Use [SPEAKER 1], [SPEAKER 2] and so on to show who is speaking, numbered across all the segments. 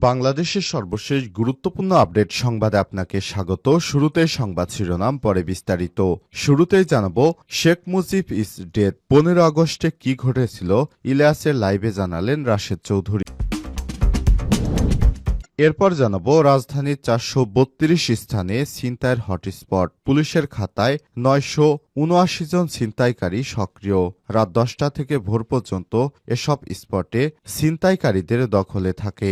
[SPEAKER 1] বাংলাদেশের সর্বশেষ গুরুত্বপূর্ণ আপডেট সংবাদে আপনাকে স্বাগত। শুরুতে সংবাদ শিরোনাম, পরে বিস্তারিত। শুরুতেই জানাব, শেখ মুজিব ইস ডেথ পনেরো আগস্টে কি ঘটেছিল, ইলিয়াসের লাইভে জানালেন রাশেদ চৌধুরী। এরপর জানাব, রাজধানীর চারশো বত্রিশ স্থানে ছিনতাইয়ের হটস্পট। পুলিশের খাতায় নয়শো উনআশি জন ছিনতাইকারী সক্রিয়। রাত দশটা থেকে ভোর পর্যন্ত এসব স্পটে ছিনতাইকারীদের দখলে থাকে।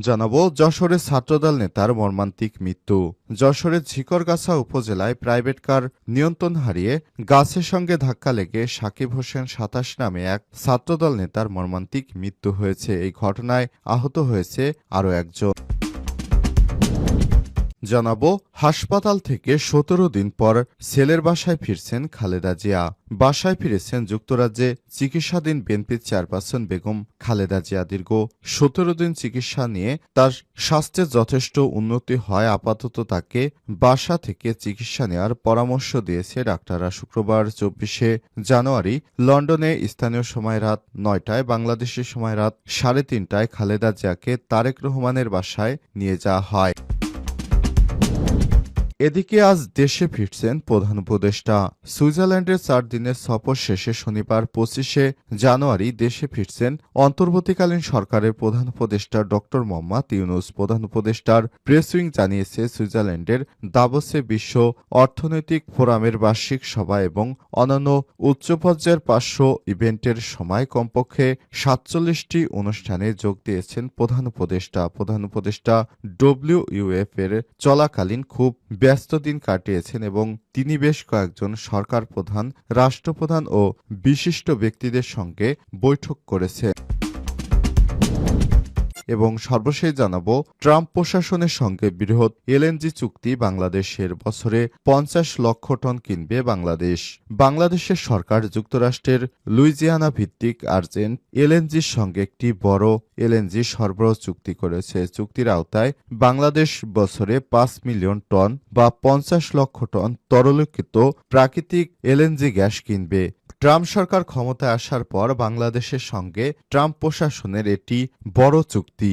[SPEAKER 1] জানাব যশোরের ছাত্রদল নেতার মর্মান্তিক মৃত্যু। যশোরের ঝিকরগাছা উপজেলায় প্রাইভেট কার নিয়ন্ত্রণ হারিয়ে গাছের সঙ্গে ধাক্কা লেগে সাকিব হোসেন সাতাশ নামে এক ছাত্রদল নেতার মর্মান্তিক মৃত্যু হয়েছে। এই ঘটনায় আহত হয়েছে আরও একজন। জানাব, হাসপাতাল থেকে সতেরো দিন পর ছেলের বাসায় ফিরছেন খালেদা জিয়া। বাসায় ফিরেছেন যুক্তরাজ্যে চিকিৎসাধীন বিএনপির চেয়ারপারসন বেগম খালেদা জিয়া দীর্ঘ সতেরো দিন চিকিৎসা নিয়ে তার স্বাস্থ্যের যথেষ্ট উন্নতি হয়, আপাতত তাকে বাসা থেকে চিকিৎসা নেওয়ার পরামর্শ দিয়েছে ডাক্তাররা। শুক্রবার চব্বিশে জানুয়ারি লন্ডনে স্থানীয় সময় রাত নয়টায়, বাংলাদেশের সময় রাত সাড়ে তিনটায় খালেদা জিয়াকে তারেক রহমানের বাসায় নিয়ে যাওয়া হয়। এদিকে আজ দেশে ফিরছেন প্রধান উপদেষ্টা। সুইজারল্যান্ডের চার দিনের সফর শেষে শনিবার পঁচিশে জানুয়ারি দেশে ফিরছেন অন্তর্বর্তীকালীন সরকারের প্রধান উপদেষ্টা ড মোহাম্মদ ইউনুস। প্রধান উপদেষ্টার প্রেস উইং জানিয়েছে, সুইজারল্যান্ডের দাবসে বিশ্ব অর্থনৈতিক ফোরামের বার্ষিক সভা এবং অন্যান্য উচ্চ পর্যায়ের পাঁচশো ইভেন্টের সময় কমপক্ষে সাতচল্লিশটি অনুষ্ঠানে যোগ দিয়েছেন প্রধান উপদেষ্টা। প্রধান উপদেষ্টা ডব্লিউইউএফ এর চলাকালীন খুব ব্যস্ত দিন কাটিয়েছেন এবং তিনি বেশ কয়েকজন সরকার প্রধান, রাষ্ট্রপ্রধান ও বিশিষ্ট ব্যক্তিদের সঙ্গে বৈঠক করেছে এবং সর্বশেষ জানাব, ট্রাম্প প্রশাসনের সঙ্গে বৃহৎ এলএনজি চুক্তি বাংলাদেশের বছরে পঞ্চাশ লক্ষ টন কিনবে বাংলাদেশ। বাংলাদেশের সরকার যুক্তরাষ্ট্রের লুইজিয়ানা ভিত্তিক আর্জেন্ট এলএনজির সঙ্গে একটি বড় এলএনজি সরবরাহ চুক্তি করেছে। চুক্তির আওতায় বাংলাদেশ বছরে পাঁচ মিলিয়ন টন বা পঞ্চাশ লক্ষ টন তরলীকৃত প্রাকৃতিক এলএনজি গ্যাস কিনবে। ট্রাম্প সরকার ক্ষমতায় আসার পর বাংলাদেশের সঙ্গে ট্রাম্প প্রশাসনের এটি বড় চুক্তি।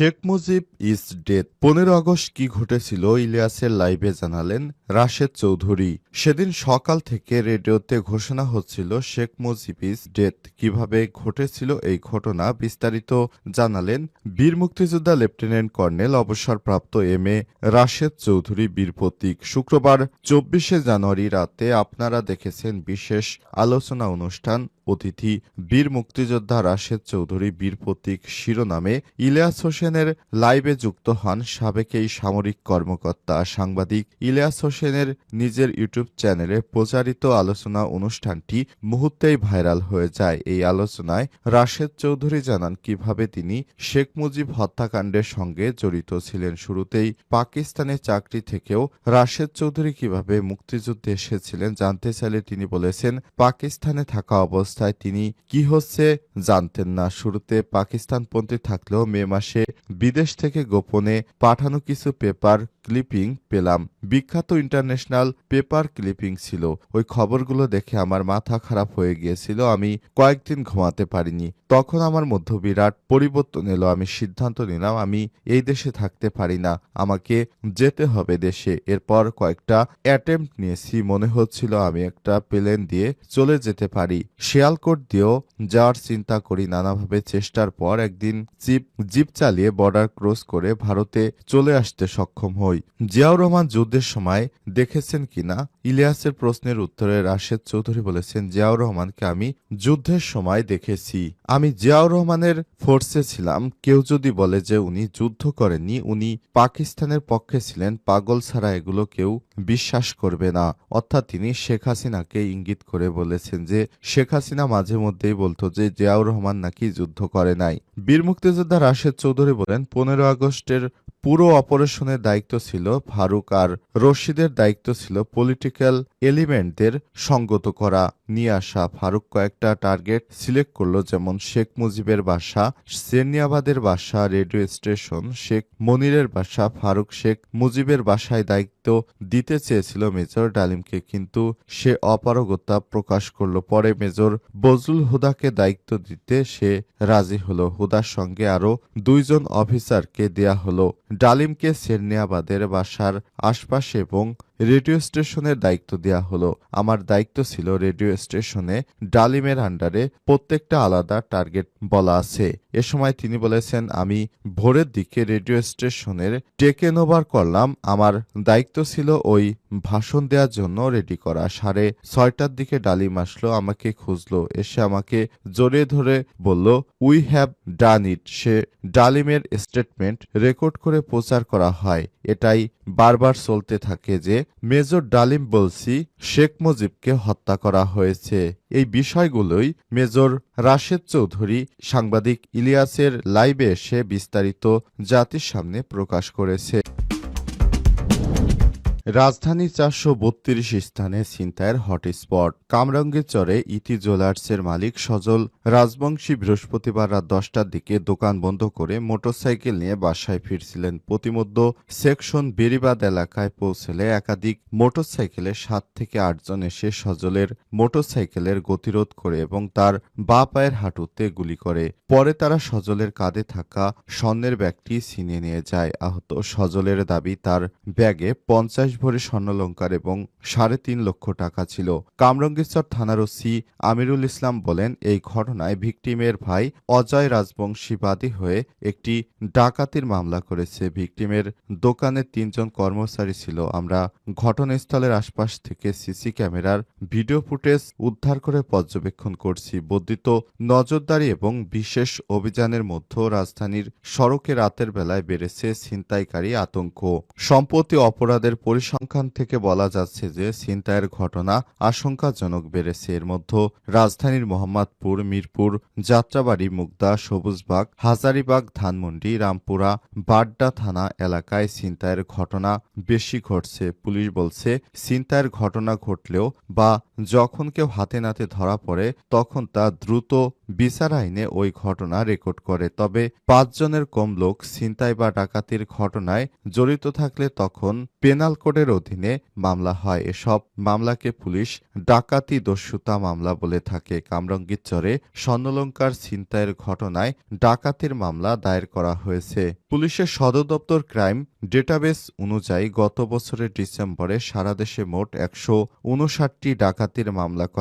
[SPEAKER 1] Sheikh Mujib is death. পনেরো আগস্ট কি ঘটেছিল ইলিয়াসের লাইভে জানালেন রাশেদ চৌধুরী। সেদিন সকাল থেকে রেডিওতে ঘোষণা হচ্ছিল শেখ মুজিব ইজ ডেথ। কীভাবে ঘটেছিল এই ঘটনা বিস্তারিত জানালেন বীর মুক্তিযোদ্ধা লেফটেন্যান্ট কর্নেল অবসরপ্রাপ্ত এম এ রাশেদ চৌধুরী বীর প্রতীক। শুক্রবার চব্বিশে জানুয়ারি রাতে আপনারা দেখেছেন বিশেষ আলোচনা অনুষ্ঠান অতিথি বীর মুক্তিযোদ্ধা রাশেদ চৌধুরী বীর প্রতীক শিরোনামে ইলিয়াস হোসেনের লাইভে যুক্ত হন সাবেক এই সামরিক কর্মকর্তা। সাংবাদিক ইলিয়াস হোসেনের নিজের ইউটিউব চ্যানেলে প্রচারিত আলোচনা অনুষ্ঠানটি মুহূর্তেই ভাইরাল হয়ে যায়। এই আলোচনায় রাশেদ চৌধুরী জানান, কীভাবে তিনি শেখ মুজিব হত্যাকাণ্ডের সঙ্গে জড়িত ছিলেন? শুরুতেই পাকিস্তানে চাকরি থেকেও রাশেদ চৌধুরী কীভাবে মুক্তিযুদ্ধে এসেছিলেন জানতে চাইলে তিনি বলেছেন, পাকিস্তানে থাকা অবস্থায় তিনি কি হচ্ছে জানতেন না। শুরুতে পাকিস্তানপন্থী থাকলেও মে মাসে বিদেশ থেকে গোপনে পাঠানো কিছু পেপার ক্লিপিং পেলাম। বিখ্যাত ইন্টারন্যাশনাল পেপার ক্লিপিং ছিল। ওই খবরগুলো দেখে আমার মাথা খারাপ হয়ে গিয়েছিল। আমি কয়েকদিন ঘুমাতে পারিনি। তখন আমার মধ্য বিরাট পরিবর্তন এলো। আমি সিদ্ধান্ত নিলাম, আমি এই দেশে থাকতে পারি না। আমাকে যেতে হবে দেশে। এরপর কয়েকটা অ্যাটেম্প নিয়েছি। মনে হচ্ছিল আমি একটা প্লেন দিয়ে চলে যেতে পারি। শিয়ালকোট দিয়েও যাওয়ার চিন্তা করি নানাভাবে। চেষ্টার পর একদিন জিপ জিপ চালিয়ে বর্ডার ক্রস করে ভারতে চলে আসতে সক্ষম হই। জিয়াউর রহমান যুদ্ধের সময় দেখেছেন কিনা? ইলিয়াসের প্রশ্নের উত্তরে রাশেদ চৌধুরী বলেছেন, জিয়াউর রহমানকে আমি যুদ্ধের সময় দেখেছি। আমি জিয়াউর রহমানের ফোর্সে ছিলাম। কেউ যদি বলে যে উনি যুদ্ধ করেননি, উনি পাকিস্তানের পক্ষে ছিলেন, পাগল ছাড়া এগুলো কেউ বিশ্বাস করবে না। অর্থাৎ তিনি শেখ হাসিনাকে ইঙ্গিত করে বলেছেন যে, শেখ হাসিনা মাঝে মধ্যেই বলতো যে জিয়াউর রহমান নাকি যুদ্ধ করে নাই। বীর মুক্তিযোদ্ধা রাশেদ চৌধুরী বলেন, পনেরো আগস্টের পুরো অপারেশনের দায়িত্ব ছিল ফারুক আর রশিদের দায়িত্ব ছিল পলিটিক্যাল এলিমেন্টদের সঙ্গত করা। নিয়ে আসা ফারুক কয়েকটা টার্গেট সিলেক্ট করল, যেমন শেখ মুজিবের বাসা, সেনিয়াবাদের বাসা, রেডিও স্টেশন, শেখ মনিরের বাসা, ফারুক শেখ মুজিবের বাসায় দায়িত্ব দিতে চেয়েছিল মেজর ডালিমকে, কিন্তু সে অপারগতা প্রকাশ করল। পরে মেজর বজলুল হুদাকে দায়িত্ব দিতে সে রাজি হলো। হুদার সঙ্গে আরও দুইজন অফিসারকে দেয়া হলো। ডালিমকে সেরনিয়াবাদের বাসার আশপাশে এবং রেডিও স্টেশনের দায়িত্ব দেয়া হলো। আমার দায়িত্ব ছিল রেডিও স্টেশনে ডালিমের আন্ডারে প্রত্যেকটা আলাদা টার্গেট বলা আছে। এ সময় তিনি বলেছেন, আমি ভোরের দিকে রেডিও স্টেশনের টেকেন ওভার করলাম। আমার দায়িত্ব ছিল ওই ভাষণ দেওয়ার জন্য রেডি করা। সাড়ে ছয়টার দিকে ডালিম আসলো, আমাকে খুঁজলো। এসে আমাকে জড়িয়ে ধরে বলল উই হ্যাভ ডান ইট সে ডালিমের স্টেটমেন্ট রেকর্ড করে প্রচার করা হয়। এটাই বারবার চলতে থাকে যে মেজর ডালিম বলসি শেখ মুজিবকে হত্যা করা হয়েছে। এই বিষয়গুলোই মেজর রাশেদ চৌধুরী সাংবাদিক ইলিয়াসের লাইভে এসে বিস্তারিত জাতির সামনে প্রকাশ করেছে। রাজধানীর চারশো বত্রিশ স্থানে ছিনতাইয়ের হটস্পট। কামরাঙ্গের চরে ইতি জুয়েলার্সের মালিক সজল। রাজবংশী বৃহস্পতিবার রাত দশটার দিকে দোকান বন্ধ করে মোটরসাইকেল নিয়ে বাসায় ফিরছিলেন প্রতিমধ্য সেকশন বেরিবাদ এলাকায় পৌঁছলে একাধিক মোটরসাইকেলে সাত থেকে আটজন এসে সজলের মোটরসাইকেলের গতিরোধ করে এবং তার বা পায়ের হাঁটুতে গুলি করে। পরে তারা সজলের কাঁধে থাকা স্বর্ণের ব্যাগটি ছিনিয়ে নিয়ে যায়। আহত সজলের দাবি, তার ব্যাগে পঞ্চাশ ভরি স্বর্ণলঙ্কার এবং সাড়ে তিন লক্ষ টাকা ছিল। কামরঙ্গীরচর থানার ওসি আমিরুল ইসলাম বলেন, এই ঘটনায় ভিকটিমের ভাই অজয় রাজবংশী বাদী হয়ে একটি ডাকাতির মামলা করেছে। ভিকটিমের দোকানে তিনজন কর্মচারী ছিল। আমরা ঘটনাস্থলের আশপাশ থেকে সিসি ক্যামেরার ভিডিও ফুটেজ উদ্ধার করে পর্যবেক্ষণ করছি। বর্ধিত নজরদারি এবং বিশেষ অভিযানের মধ্যে রাজধানীর সড়কে রাতের বেলায় বেড়েছে ছিনতাইকারী আতঙ্ক। সম্পত্তি অপরাধের পরিসংখ্যান থেকে বলা যাচ্ছে যে ছিনতাইয়ের ঘটনা আশঙ্কাজনক বেড়েছে। এর মধ্যে রাজধানীর মোহাম্মদপুর, মিরপুর, যাত্রাবাড়ি, মুগদা, সবুজবাগ, হাজারিবাগ, ধানমন্ডি, রামপুরা, বাড্ডা থানা এলাকায় ছিনতাইয়ের ঘটনা বেশি ঘটছে। পুলিশ বলছে ছিনতাইয়ের ঘটনা ঘটলেও বা যখন কেউ হাতে নাতে ধরা পড়ে, তখন তা দ্রুত বিচার আইনে ওই ঘটনা রেকর্ড করে। তবে পাঁচজনের কম লোক ছিনতাই বা ডাকাতির ঘটনায় জড়িত থাকলে তখন পেনাল কোডের অধীনে মামলা হয়। এসব মামলাকে পুলিশ ডাকাতি দস্যুতা মামলা বলে থাকে। কামরঙ্গীর চরে স্বর্ণলঙ্কার ছিনতাইয়ের ঘটনায় ডাকাতির মামলা দায়ের করা হয়েছে। পুলিশের সদর দপ্তর ক্রাইম ডেটাবেস অনুযায়ী গত বছরের ডিসেম্বরে সারা দেশে মোট একশো ডাকাতির মামলা করা